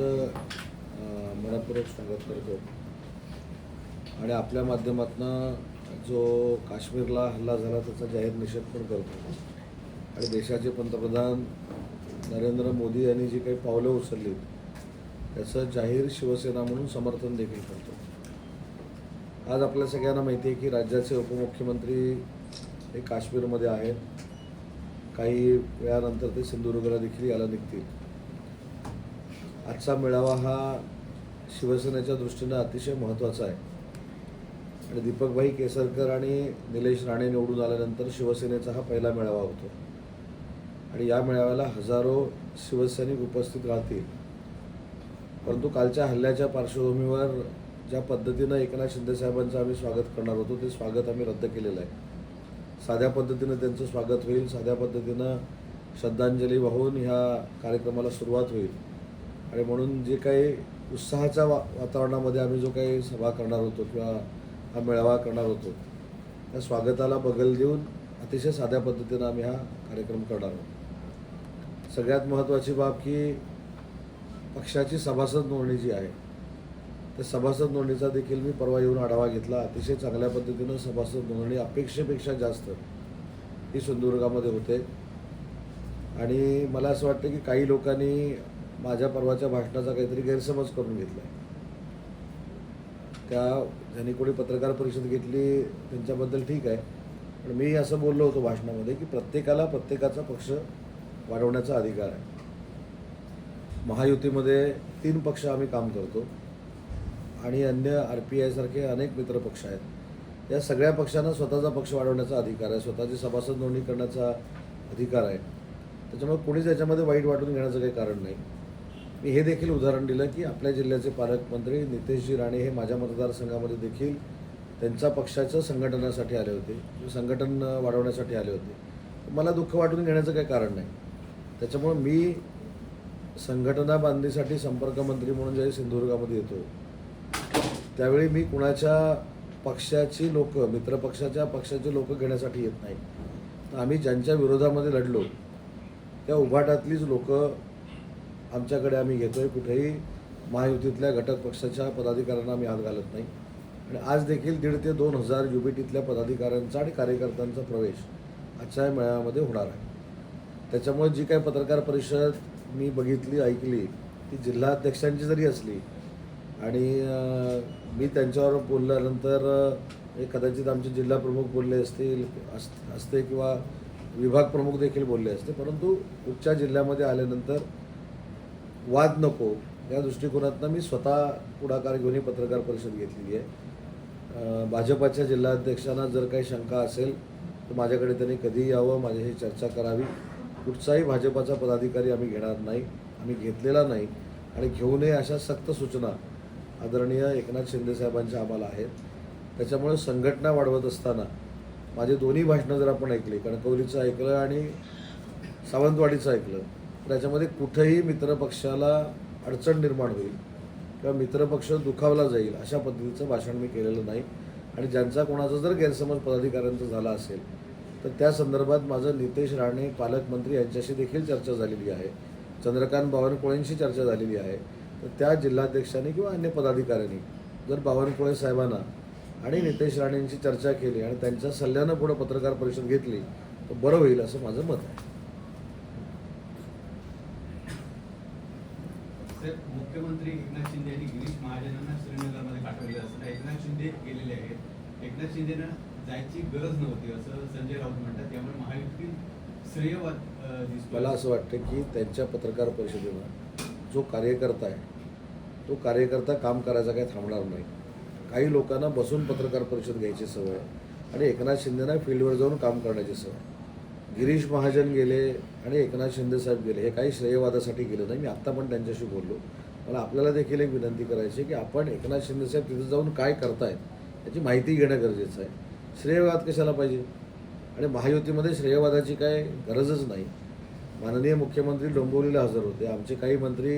मनपूर्वक स्वागत करतो आणि आपल्या माध्यमातून जो काश्मीरला हल्ला झाला त्याचा जाहीर निषेध पण करतो. आणि देशाचे पंतप्रधान नरेंद्र मोदी यांनी जी काही पावलं उचलली त्याचं जाहीर शिवसेना म्हणून समर्थन देखील करतो. आज आपल्या सगळ्यांना माहिती आहे की राज्याचे उपमुख्यमंत्री हे काश्मीरमध्ये आहेत. काही वेळानंतर ते सिंधुदुर्गला देखील यायला निघतील. आजचा मेळावा हा शिवसेनेच्या दृष्टीनं अतिशय महत्त्वाचा आहे. आणि दीपकभाई केसरकर आणि निलेश राणे निवडून आल्यानंतर शिवसेनेचा हा पहिला मेळावा होतो. आणि या मेळाव्याला हजारो शिवसैनिक उपस्थित राहतील. परंतु कालच्या हल्ल्याच्या पार्श्वभूमीवर ज्या पद्धतीनं एकनाथ शिंदेसाहेबांचं आम्ही स्वागत करणार होतो ते स्वागत आम्ही रद्द केलेलं आहे. साध्या पद्धतीनं त्यांचं स्वागत होईल साध्या पद्धतीनं श्रद्धांजली वाहून ह्या कार्यक्रमाला सुरुवात होईल. आणि म्हणून जे काही उत्साहाच्या वा वातावरणामध्ये आम्ही जो काही सभा करणार होतो किंवा हा मेळावा करणार होतो त्या स्वागताला बगल देऊन अतिशय साध्या पद्धतीनं आम्ही हा कार्यक्रम करणार आहोत. सगळ्यात महत्त्वाची बाब की पक्षाची सभासद नोंदणी जी आहे त्या सभासद नोंदणीचा देखील मी परवा येऊन आढावा घेतला. अतिशय चांगल्या पद्धतीनं सभासद नोंदणी अपेक्षेपेक्षा जास्त ही सिंधुदुर्गामध्ये होते. आणि मला असं वाटतं की काही लोकांनी माझ्या परवाच्या भाषणाचा काहीतरी गैरसमज करून घेतला आहे त्या ज्यांनी कोणी पत्रकार परिषद घेतली त्यांच्याबद्दल ठीक आहे. पण मी असं बोललो होतो भाषणामध्ये की प्रत्येकाला प्रत्येकाचा पक्ष वाढवण्याचा अधिकार आहे. महायुतीमध्ये तीन पक्ष आम्ही काम करतो आणि अन्य आर पी आयसारखे अनेक मित्र पक्ष आहेत. या सगळ्या पक्षांना स्वतःचा पक्ष वाढवण्याचा अधिकार आहे. स्वतःची सभासद नोंदणी करण्याचा अधिकार आहे. त्याच्यामुळे कोणीच याच्यामध्ये वाईट वाटून घेण्याचं काही कारण नाही. मी हे देखील उदाहरण दिलं की आपल्या जिल्ह्याचे पालकमंत्री नितेशजी राणे हे माझ्या मतदारसंघामध्ये देखील त्यांच्या पक्षाचं संघटनासाठी आले होते म्हणजे संघटन वाढवण्यासाठी आले होते. मला दुःख वाटून घेण्याचं काही कारण नाही. त्याच्यामुळं मी संघटना बांधणीसाठी संपर्क मंत्री म्हणून ज्यावेळी सिंधुदुर्गामध्ये येतो त्यावेळी मी कुणाच्या पक्षाची लोक मित्रपक्षाच्या पक्षाची लोक घेण्यासाठी येत नाही. तर आम्ही ज्यांच्या विरोधामध्ये लढलो त्या उभाटातलीच लोक आमच्याकडे आम्ही घेतोय कुठेही महायुतीतल्या घटक पक्षाच्या पदाधिकाऱ्यांना आम्ही हात घालत नाही. आणि आज देखील दीड ते दोन हजार युबीटीतल्या पदाधिकाऱ्यांचा आणि कार्यकर्त्यांचा प्रवेश आजच्या मेळाव्यामध्ये होणार आहे. त्याच्यामुळे जी काही पत्रकार परिषद मी बघितली ऐकली ती जिल्हाध्यक्षांची जरी असली आणि मी त्यांच्यावर बोलल्यानंतर हे कदाचित आमचे जिल्हा प्रमुख बोलले असतील अस असते किंवा विभाग प्रमुख देखील बोलले असते परंतु उच्च जिल्ह्यामध्ये आल्यानंतर वाद नको. या दृष्टिकोनातनं मी स्वतः पुढाकार घेऊन ही पत्रकार परिषद घेतलेली आहे. भाजपाच्या जिल्हाध्यक्षांना जर काही शंका असेल तर माझ्याकडे त्यांनी कधीही यावं माझ्याशी चर्चा करावी. कुठचाही भाजपाचा पदाधिकारी आम्ही घेणार नाही आम्ही घेतलेला नाही. आणि घेऊ नये अशा सक्त सूचना आदरणीय एकनाथ शिंदेसाहेबांच्या आम्हाला आहेत. त्याच्यामुळे संघटना वाढवत असताना माझे दोन्ही भाषणं जर आपण ऐकली कणकवलीचं ऐकलं आणि सावंतवाडीचं ऐकलं त्याच्यामध्ये कुठंही मित्रपक्षाला अडचण निर्माण होईल किंवा मित्रपक्ष दुखावला जाईल अशा पद्धतीचं भाषण मी केलेलं नाही. आणि ज्यांचा कोणाचा जर गैरसमज पदाधिकाऱ्यांचा झाला असेल तर त्या संदर्भात माझं नितेश राणे पालकमंत्री यांच्याशी देखील चर्चा झालेली आहे. चंद्रकांत बावनकुळेंशी चर्चा झालेली आहे. तर त्या जिल्हाध्यक्षांनी किंवा अन्य पदाधिकाऱ्यांनी जर बावनकुळे साहेबांना आणि नितेश राणेंची चर्चा केली आणि त्यांच्या सल्ल्यानं पुढं पत्रकार परिषद घेतली तर बरं होईल असं माझं मत आहे तर मुख्यमंत्री एकनाथ शिंदे यांनी गिरीश महाजनांना श्रीनगरमध्ये पाठवले असं एकनाथ शिंदे गेलेले आहेत. एकनाथ शिंदेना जायची गरज नव्हती असं संजय राऊत म्हणतात. त्यामुळे महायुतीतील श्रेयवाद मला असं वाटतं की त्यांच्या पत्रकार परिषदेवर जो कार्यकर्ता आहे तो कार्यकर्ता काम करायचा काही थांबणार नाही. काही लोकांना बसून पत्रकार परिषद घ्यायची सवय आणि एकनाथ शिंदेना फील्डवर जाऊन काम करण्याची सवय. गिरीश महाजन गेले आणि एकनाथ शिंदेसाहेब गेले हे काही श्रेयवादासाठी गेलं नाही. मी आत्ता पण त्यांच्याशी बोललो. मला आपल्याला देखील एक विनंती करायची की आपण एकनाथ शिंदेसाहेब तिथं जाऊन काय करतायत याची माहिती घेणं गरजेचं आहे. श्रेयवाद कशाला पाहिजे? आणि महायुतीमध्ये श्रेयवादाची काय गरजच नाही. माननीय मुख्यमंत्री डोंबिवलीला हजर होते. आमचे काही मंत्री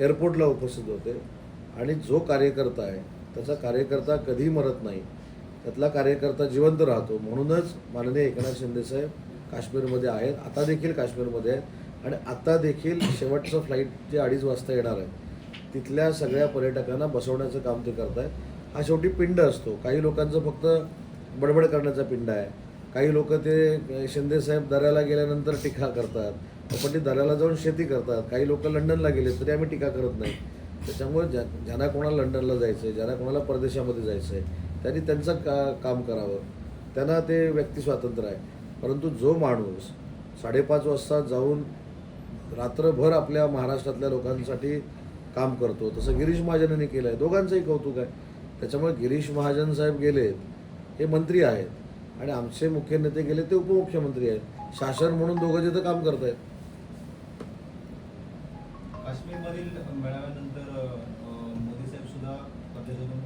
एअरपोर्टला उपस्थित होते. आणि जो कार्यकर्ता आहे त्याचा कार्यकर्ता कधी मरत नाही. त्यातला कार्यकर्ता जिवंत राहतो. म्हणूनच माननीय एकनाथ शिंदेसाहेब काश्मीरमध्ये आहेत. आता देखील काश्मीरमध्ये आहेत. आणि आता देखील शेवटचं फ्लाईट जे अडीच वाजता येणार आहे तिथल्या सगळ्या पर्यटकांना बसवण्याचं काम ते करत आहे हा शेवटी पिंड असतो. काही लोकांचं फक्त बडबड करण्याचा पिंड आहे. काही लोक ते शिंदेसाहेब दऱ्याला गेल्यानंतर टीका करतात. पण ते दऱ्याला जाऊन शेती करतात. काही लोक लंडनला गेले तरी आम्ही टीका करत नाही. त्याच्यामुळे ज्या ज्यांना कोणाला लंडनला जायचं आहे ज्यांना कोणाला परदेशामध्ये जायचं आहे त्यांनी त्यांचं का काम करावं. त्यांना ते व्यक्ती स्वातंत्र्य आहे. परंतु जो माणूस साडेपाच वाजता जाऊन रात्रभर आपल्या महाराष्ट्रातल्या लोकांसाठी काम करतो. तसं गिरीश महाजनांनी केलं आहे दोघांचंही कौतुक आहे. त्याच्यामुळे गिरीश महाजन साहेब गेलेत हे मंत्री आहेत. आणि आमचे मुख्य नेते गेले ते उपमुख्यमंत्री आहेत. शासन म्हणून दोघं जिथं काम करत आहेत काश्मीरमधील मेळाव्यानंतर अ, मोदी साहेब सुद्धा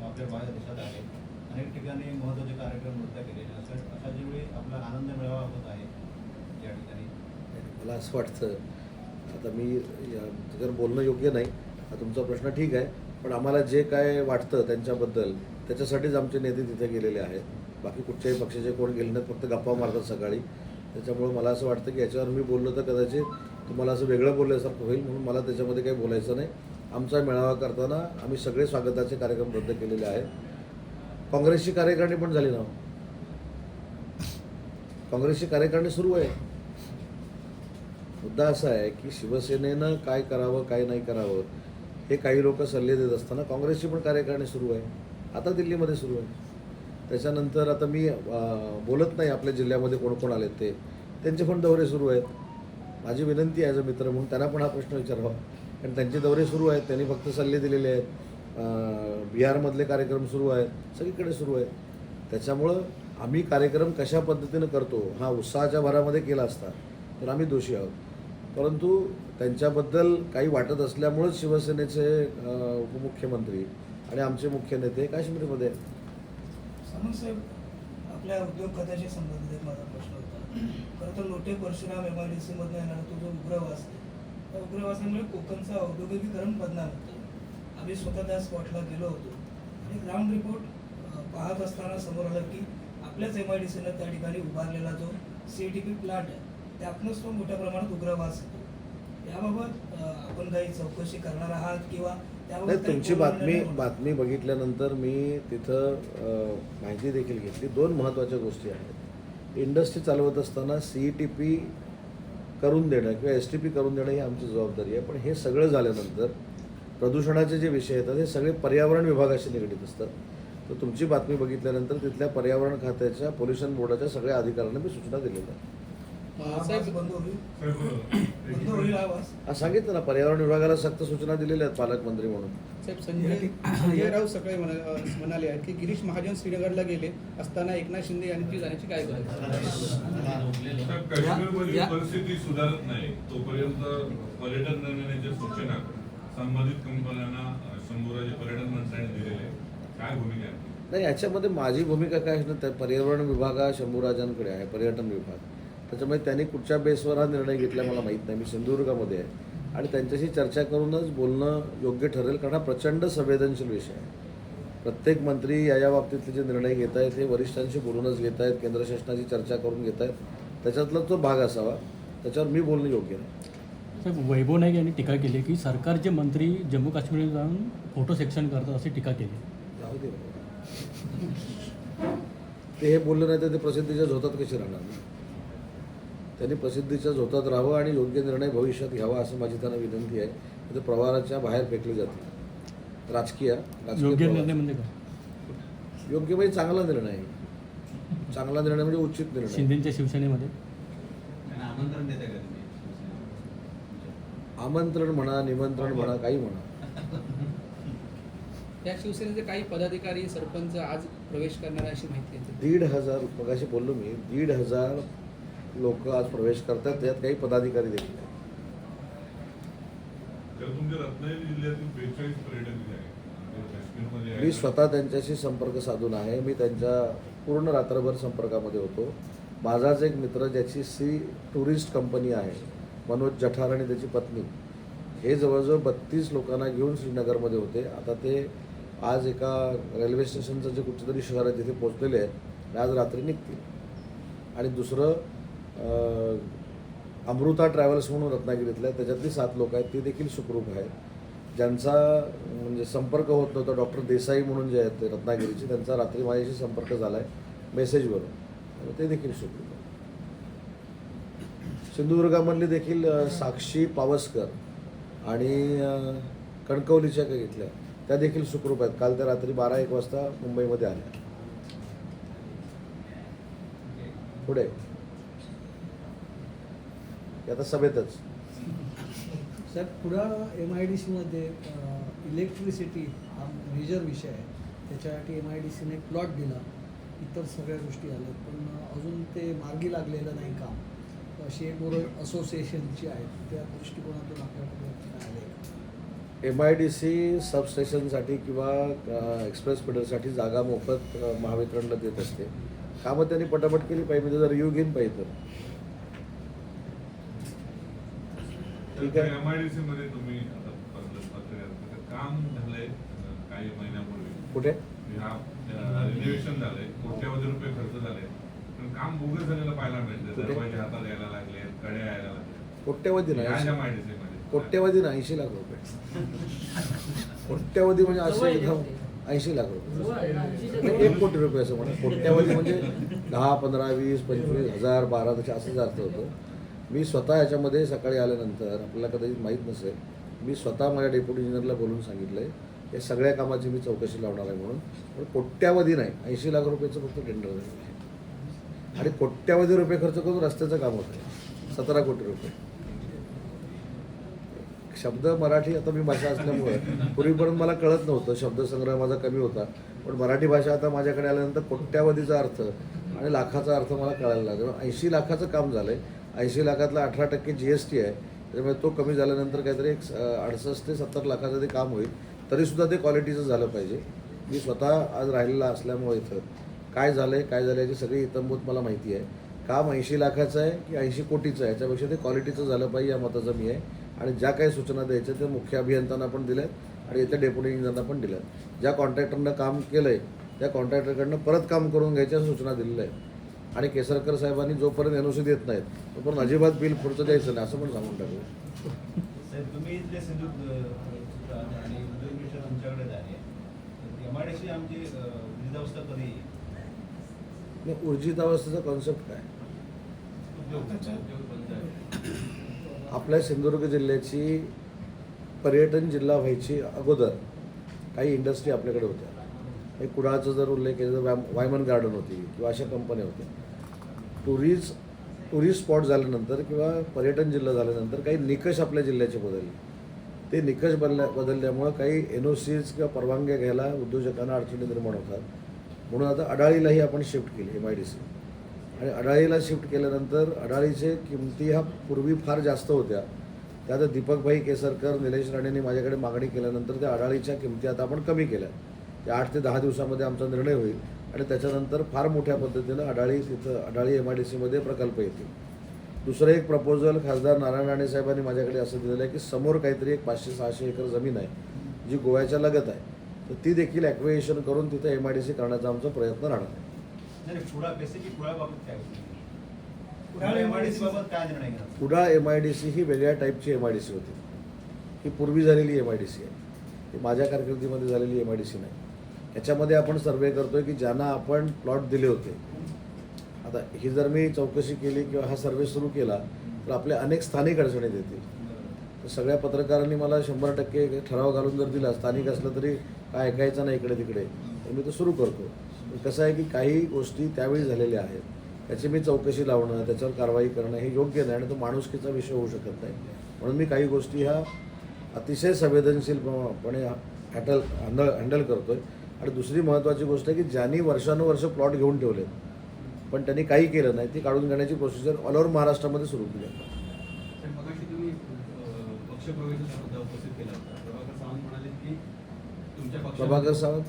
आपल्या बाहेर देशात आले. अनेक ठिकाणी महत्त्वाचे कार्यक्रम असं अशा ज्यावेळी आपला आनंद मेळावा होत आहे या ठिकाणी. मला असं वाटतं आता मी जर बोलणं योग्य नाही तुमचा प्रश्न ठीक आहे. पण आम्हाला जे काय वाटतं त्यांच्याबद्दल त्याच्यासाठीच आमचे नेते तिथे गेलेले आहेत. बाकी कुठच्याही पक्षाचे कोण गेले नाहीत फक्त गप्पा मारतात सकाळी. त्याच्यामुळे मला असं वाटतं की याच्यावर मी बोललो तर कदाचित तुम्हाला असं वेगळं बोलल्यासारखं होईल म्हणून मला त्याच्यामध्ये काही बोलायचं नाही. आमचा मेळावा करताना आम्ही सगळे स्वागताचे कार्यक्रम रद्द केलेले आहेत. काँग्रेसची कार्यकारणी पण झाली ना हो? काँग्रेसची कार्यकारणी सुरू आहे. मुद्दा असा आहे की शिवसेनेनं काय करावं काय नाही करावं हे काही लोक सल्ले देत असताना काँग्रेसची पण कार्यकारिणी सुरू आहे. आता दिल्लीमध्ये सुरू आहे. त्याच्यानंतर आता मी बोलत नाही आपल्या जिल्ह्यामध्ये कोण कोण आले ते. त्यांचे पण दौरे सुरू आहेत. माझी विनंती आहे ॲज अ मित्र म्हणून त्यांना पण हा प्रश्न विचारावा. कारण त्यांचे दौरे सुरू आहेत त्यांनी फक्त सल्ले दिलेले आहेत. बिहारमधले कार्यक्रम सुरू आहेत सगळीकडे सुरू आहेत. त्याच्यामुळं आम्ही कार्यक्रम कशा पद्धतीनं करतो हा उत्साहाच्या भरामध्ये केला असता तर आम्ही दोषी आहोत. परंतु त्यांच्याबद्दल काही वाटत असल्यामुळेच शिवसेनेचे उपमुख्यमंत्री आणि आमचे मुख्य नेते काश्मीरमध्ये आहेत. आपल्या उद्योग खात्याशी संबंधित एक माझा प्रश्न होता. खरं तर Lote Parshuram M I D सीमधनं येणारा तो जो उग्रवास त्या उग्रवासामुळे कोकणचं औद्योगिकीकरण बदनाम होतं. आम्ही स्वतः त्या स्पॉटला गेलो होतो. आणि ग्राउंड रिपोर्ट पाहत असताना समोर आलं की आपल्याच एम आय डी सीनं त्या ठिकाणी उभारलेला जो सी टी पी प्लांट आहे त्यातनंच तो मोठ्या प्रमाणात उग्रवास याबाबत आपण काही चौकशी करणार आहात किंवा नाही तुमची बातमी? बातमी बघितल्यानंतर मी तिथं माहिती देखील घेतली. दोन महत्त्वाच्या गोष्टी आहेत. इंडस्ट्री चालवत असताना सी टी पी करून देणं किंवा एस टी पी करून देणं ही आमची जबाबदारी आहे. पण हे सगळं झाल्यानंतर प्रदूषणाचे जे विषय येतात हे सगळे पर्यावरण विभागाशी निगडीत असतात. तर तुमची बातमी बघितल्यानंतर तिथल्या पर्यावरण खात्याच्या पोल्युशन बोर्डाच्या सगळ्या अधिकाऱ्यांना मी सूचना दिलेल्या आहेत. सांगितलं ना पर्यावरण विभागाला सक्त सूचना दिलेल्या आहेत पालकमंत्री म्हणून. साहेब संजय संजय राऊत सकाळी म्हणा- म्हणाले आहेत की गिरीश महाजन श्रीनगरला गेले असताना एकनाथ शिंदे यांची जाण्याची काय गरज परिस्थिती सुधारत नाही. तोपर्यंत पर्यटन निर्णयाच्या सूचना संबंधित कंपन्यांना शंभूराजे पर्यटन मंत्र्यांनी दिलेले आहे. काय भूमिका नाही याच्यामध्ये माझी भूमिका काय आहे ना त्या पर्यावरण विभाग हा शंभूराजांकडे आहे पर्यटन विभाग. त्याच्यामुळे त्यांनी कुठच्या बेसवर हा निर्णय घेतला मला माहीत नाही. मी सिंधुदुर्गामध्ये आहे. आणि त्यांच्याशी चर्चा करूनच बोलणं योग्य ठरेल कारण हा प्रचंड संवेदनशील विषय आहे. प्रत्येक मंत्री या या बाबतीतले जे निर्णय घेत आहेत हे वरिष्ठांशी बोलूनच घेत आहेत केंद्र शासनाची चर्चा करून घेत आहेत. त्याच्यातला तो भाग असावा. त्याच्यावर मी बोलणं योग्य नाही. साहेब वैभव नाईक यांनी टीका केली की सरकारचे मंत्री जम्मू काश्मीरला जाऊन फोटो सेक्शन करतात अशी टीका केली. जाऊ दे. ते हे बोलले नाही तर ते प्रसिद्धीच्या झोतात कसे राहणार? त्यांनी प्रसिद्धीच्या झोतात राहावं आणि योग्य निर्णय भविष्यात घ्यावा असं माझी त्यांना विनंती आहे. नाही तर प्रवाहाच्या बाहेर फेकले जातील. राजकीय राजकीय योग्य. निर्णय म्हणजे काय? योग्य म्हणजे चांगला निर्णय. चांगला निर्णय म्हणजे उचित निर्णय. शिंदेच्या शिवसेनेमध्ये? आमंत्रण म्हणा निमंत्रण म्हणा काही म्हणा. या शिवसेनेचे काही पदाधिकारी सरपंच आज प्रवेश करणार अशी माहिती आहे. दीड हजार मगाशी बोललो मी दीड हजार लोक आज प्रवेश करतात त्यात काही पदाधिकारी देखील आहेत. आहेत म्हणजे काश्मीरमध्ये आहे. मी स्वतः त्यांच्याशी संपर्क साधून आहे. मी त्यांच्या पूर्ण रात्रभर संपर्कामध्ये होतो. माझाच एक मित्र ज्याची सी टुरिस्ट कंपनी आहे मनोज जठार आणि त्याची पत्नी. हे जवळजवळ बत्तीस लोकांना घेऊन श्रीनगरमध्ये होते. आता ते आज एका रेल्वे स्टेशनचं जे कुठेतरी शहर आहे तिथे पोहोचलेले आहेत आज रात्री निघतील. आणि दुसरं अमृता ट्रॅव्हल्स म्हणून रत्नागिरीतल्या त्याच्यातली सात लोक आहेत ते देखील सुखरूप आहेत. ज्यांचा म्हणजे संपर्क होत नव्हता डॉक्टर देसाई म्हणून जे आहेत ते रत्नागिरीचे त्यांचा रात्री माझ्याशी संपर्क झाला आहे मेसेजवरून ते देखील सुखरूप आहेत. सिंधुदुर्गामधली देखील साक्षी पावसकर आणि कणकवलीच्या काही इथल्या त्या देखील सुखरूप आहेत. काल त्या रात्री बारा एक वाजता मुंबईमध्ये आल्या पुढे. ते आता सभेतच. सर पुढं एम आय डी सीमध्ये इलेक्ट्रिसिटी हा मेजर विषय आहे. त्याच्यासाठी एम आय डी सीने प्लॉट दिला. इतर सगळ्या गोष्टी आल्या पण अजून ते मार्गी लागलेलं नाही काम. अशी एक ओरड असोसिएशनची आहे त्या दृष्टिकोनातून आपल्याकडे एम आय डी सी सबस्टेशनसाठी किंवा एक्सप्रेस फिडरसाठी जागा मोफत महावितरणला देत असते. कामं त्यांनी पटापट केली पाहिजे. म्हणजे जर रिव्ह्यू घेईन पाहिजे तर ठीक आहे. एम आय डी सी मध्ये तुम्ही काम झालंय काही महिन्यापूर्वी. कुठे? रिनोव्हेशन झालंय. कोट्यावधी रुपये खर्च झाले. पण काम बोगस झालेलं पाहायला मिळतं? दरवाजे हातात यायला लागले कड्या यायला लागल्या. कोट्यवधी नाही. एम आय डी सी मध्ये. कोट्यवधी नाही ऐंशी लाख रुपये. कोट्यवधी म्हणजे असे एकदम ऐंशी लाख रुपये. एक कोटी रुपये असं म्हणा. कोट्यवधी म्हणजे दहा पंधरा वीस पंचवीस हजार बारा तसे असंच अर्थ होतं. मी स्वतः याच्यामध्ये सकाळी आल्यानंतर आपल्याला कदाचित माहीत नसेल मी स्वतः माझ्या डेप्युटी इंजिनियरला बोलून सांगितलं आहे या सगळ्या कामाची मी चौकशी लावणार आहे म्हणून. पण कोट्यावधी नाही ऐंशी लाख रुपयाचं फक्त टेंडर झालेलं आहे. आणि कोट्यावधी रुपये खर्च करून रस्त्याचं काम होतं आहे. सतरा कोटी रुपये. शब्द मराठी आता मी भाषा असल्यामुळं पूर्वीपर्यंत मला कळत नव्हतं शब्दसंग्रह माझा कमी होता. पण मराठी भाषा आता माझ्याकडे आल्यानंतर कोट्यावधीचा अर्थ आणि लाखाचा अर्थ मला कळायला लागला. ऐंशी लाखाचं काम झालं आहे ऐंशी लाखातला अठरा टक्के जी एस टी आहे. त्यामुळे तो कमी झाल्यानंतर काहीतरी एक अडसष्ट ते सत्तर लाखाचं ते काम होईल. तरीसुद्धा ते क्वालिटीचं झालं पाहिजे. मी स्वतः आज राहिलेला असल्यामुळे इथं. काय झालं आहे काय झालं याची सगळी इतंभूत मला माहिती आहे. काम ऐंशी लाखाचं आहे की ऐंशी कोटीचं आहे याच्यापेक्षा ते क्वालिटीचं झालं पाहिजे या मताचं मी आहे. आणि ज्या काही सूचना द्यायच्या त्या मुख्य अभियंत्यांना पण दिल्या आणि इथल्या डेप्युटी इंजिनियरना पण दिल्या ज्या कॉन्ट्रॅक्टरनं काम केलं आहे त्या कॉन्ट्रॅक्टरकडनं परत काम करून घ्यायच्या सूचना दिलेल्या आहेत. आणि केसरकर साहेबांनी जोपर्यंत एन ओ सी देत नाहीत तोपर्यंत अजिबात बिल पुढचं द्यायचं नाही असं पण सांगून टाकू. तुम्ही इथले सिंधू आणि उद्योग मिशन तुमच्याकडे आहे एम आय डी सी आमची वृद्धावस्था कधी येईल? नाही, ऊर्जित अवस्थेचा कॉन्सेप्ट काय आपल्या सिंधुदुर्ग जिल्ह्याची पर्यटन जिल्हा व्हायची अगोदर काही इंडस्ट्री आपल्याकडे होत्या. कुडाळचं जर उल्लेख केला तर वॅम- वायमन गार्डन होती किंवा अशा कंपन्या होत्या. टुरिस्ट टुरिस्ट स्पॉट झाल्यानंतर किंवा पर्यटन जिल्हा झाल्यानंतर काही निकष आपल्या जिल्ह्याचे बदलले. ते निकष बदल्या बदलल्यामुळं काही एन ओ सीज किंवा परवानग्या घ्यायला उद्योजकांना अडचणी निर्माण होतात. म्हणून आता अडाळीलाही आपण शिफ्ट केली एम आय डी सी आणि अडाळीला शिफ्ट केल्यानंतर अडाळीचे किमती ह्या पूर्वी फार जास्त होत्या. त्या आता दीपकभाई केसरकर निलेश राणेंनी माझ्याकडे मागणी केल्यानंतर त्या अडाळीच्या किमती आता आपण कमी केल्या. त्या आठ ते दहा दिवसामध्ये आमचा निर्णय होईल आणि त्याच्यानंतर फार मोठ्या पद्धतीनं अडाळी तिथं अडाळी एम आय डी सीमध्ये प्रकल्प येतील. दुसरं एक प्रपोजल खासदार नारायण राणे साहेबांनी माझ्याकडे असं दिलेलं आहे की समोर काहीतरी एक पाचशे सहाशे एकर जमीन आहे जी गोव्याच्या लगत आहे तर ती देखील ॲक्विएशन करून तिथं एम आय डी सी करण्याचा आमचा प्रयत्न राहणार आहे. Kudal M I D C ही वेगळ्या टाईपची एम आय डी सी होती. ही पूर्वी झालेली एम आय डी सी आहे. ही माझ्या कारकिर्दीमध्ये झालेली एम आय डी सी नाही. याच्यामध्ये आपण सर्वे करतोय की ज्यांना आपण प्लॉट दिले होते. आता ही जर मी चौकशी केली किंवा हा सर्वे सुरू केला तर आपल्या अनेक स्थानिक अडचणी येतील. तर सगळ्या पत्रकारांनी मला शंभर टक्के ठराव घालून जर दिला स्थानिक असलं तरी काय ऐकायचं नाही इकडे तिकडे. तर मी तो सुरू करतो. कसं आहे की काही गोष्टी त्यावेळी झालेल्या आहेत. त्याची मी चौकशी लावणं त्याच्यावर कारवाई करणं हे योग्य नाही आणि तो माणुसकीचा विषय होऊ शकत नाही. म्हणून मी काही गोष्टी ह्या अतिशय संवेदनशीलपणे हॅटल हँडल हँडल आहे आणि दुसरी महत्त्वाची गोष्ट आहे की ज्यांनी वर्षानुवर्ष प्लॉट घेऊन ठेवलेत पण त्यांनी काही केलं नाही ती काढून घेण्याची प्रोसिजर ऑल ओव्हर महाराष्ट्रामध्ये सुरू केली आहे. तर मगाशी तुम्ही अं, पक्षप्रवेशाचा मुद्दा उपस्थित केला होता. प्रभाकर सावंत.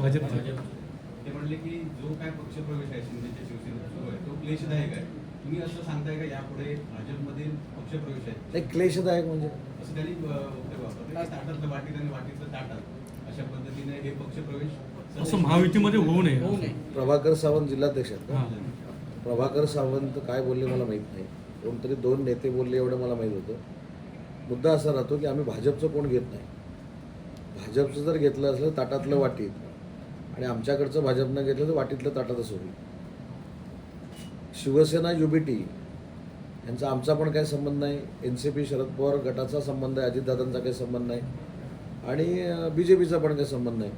भाजपचे. ते म्हणले की जो काय पक्षप्रवेश आहे शिंदेच्या शिवसेनेत सुरू आहे तो क्लेशदायक आहे. तुम्ही असं सांगताय का यापुढे भाजपमधील पक्षप्रवेश आहे? क्लेशदायक म्हणजे? असं त्यांनी वाटीत आणि ताटात अशा पद्धतीने हे पक्षप्रवेश असं महायुतीमध्ये होऊ नये. होऊ नये. प्रभाकर सावंत जिल्हाध्यक्ष आहेत हां. का प्रभाकर सावंत काय बोलले मला माहीत नाही. कोणतरी दोन नेते बोलले एवढं मला माहीत होतं. मुद्दा असा राहतो की आम्ही भाजपचं कोण घेत नाही. भाजपचं जर घेतलं असलं ताटातलं वाटीत आणि आमच्याकडचं भाजपनं घेतलं तर वाटीतलं ताटातच होईल. शिवसेना युबीटी यांचा आमचा पण काही संबंध नाही. N C P Sharad Pawar गटाचा संबंध आहे. अजितदादांचा काही संबंध नाही. आणि बी जे पीचा पण काही संबंध नाही.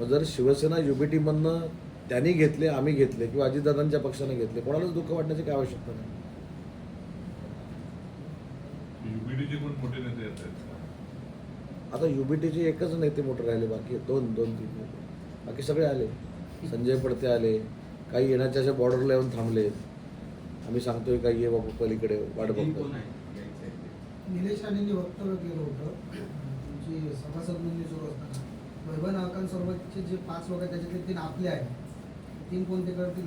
मग जर शिवसेना युबीटीमधनं त्यांनी घेतले आम्ही घेतले किंवा अजितदादांच्या पक्षाने घेतले कोणालाच दुःख वाटण्याची काय आवश्यकता नाही. आता युबीटीचे एकच नेते मोठे राहिले बाकी दोन दोन तीन नेते. बाकी सगळे आले. संजय पडते आले. काही येण्याच्या अशा बॉर्डरला येऊन थांबले. आम्ही सांगतोय काही ये बाबू पलीकडे वाट बघतो? निलेश वक्तव्य केलं होतं. तुमची सभासद नोंदणी सुरू असताना वैभव नागकांसोबतचे जे पाच लोक आहेत त्याच्यातले तीन आपले आहेत. तीन कोणते करतील?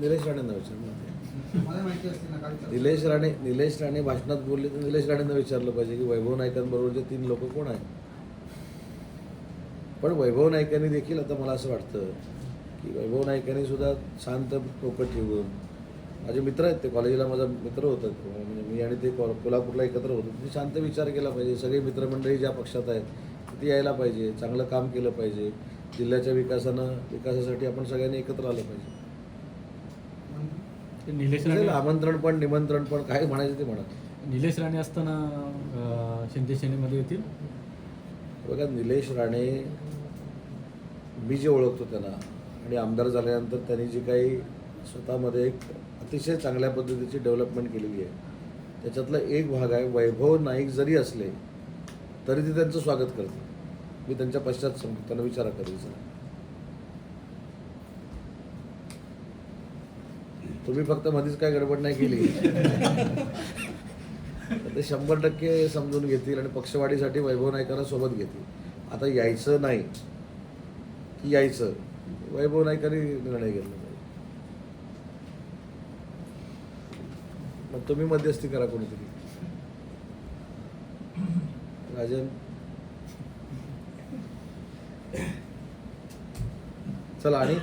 निलेश राणेंना विचारलं मला माहिती असते ना काल निलेश राणे निलेश राणे भाषणात बोलले तर निलेश राणेंना विचारलं पाहिजे की वैभव नाईकांबरोबरचे तीन लोक कोण आहेत? पण वैभव नाईकांनी देखील आता मला असं वाटतं की वैभव नाईकांनी सुद्धा शांत डोकं ठेवून माझे मित्र आहेत ते कॉलेजला माझा मित्र होतात म्हणजे मी आणि ते कोल्हापूरला एकत्र होतो. त्यांनी शांत विचार केला पाहिजे. सगळे मित्रमंडळी ज्या पक्षात आहेत ती यायला पाहिजे. चांगलं काम केलं पाहिजे. जिल्ह्याच्या विकासानं विकासासाठी आपण सगळ्यांनी एकत्र आलं पाहिजे. निलेश राणे आमंत्रण पण निमंत्रण पण काय म्हणायचं ते म्हणा. निलेश राणे असताना शिंदे सेनेमध्ये येतील? बघा निलेश राणे मी जे ओळखतो त्यांना आणि आमदार झाल्यानंतर त्यांनी जी काही स्वतःमध्ये एक अतिशय चांगल्या पद्धतीची डेव्हलपमेंट केलेली आहे. त्याच्यातला एक भाग आहे वैभव नाईक जरी असले तरी ते त्यांचं स्वागत करते मी त्यांच्या पश्चात सांगतो त्यांना विचारा सर तुम्ही फक्त मध्येच काय गडबड नाही केली. ते शंभर टक्के समजून घेतील आणि पक्षवाढीसाठी वैभव नाईकांना सोबत घेतील. आता यायचं नाही. की यायचं? वैभव नाईकांनी निर्णय घेतला पाहिजे मग तुम्ही मध्यस्थी करा कोणीतरी. राजन. चला आणि?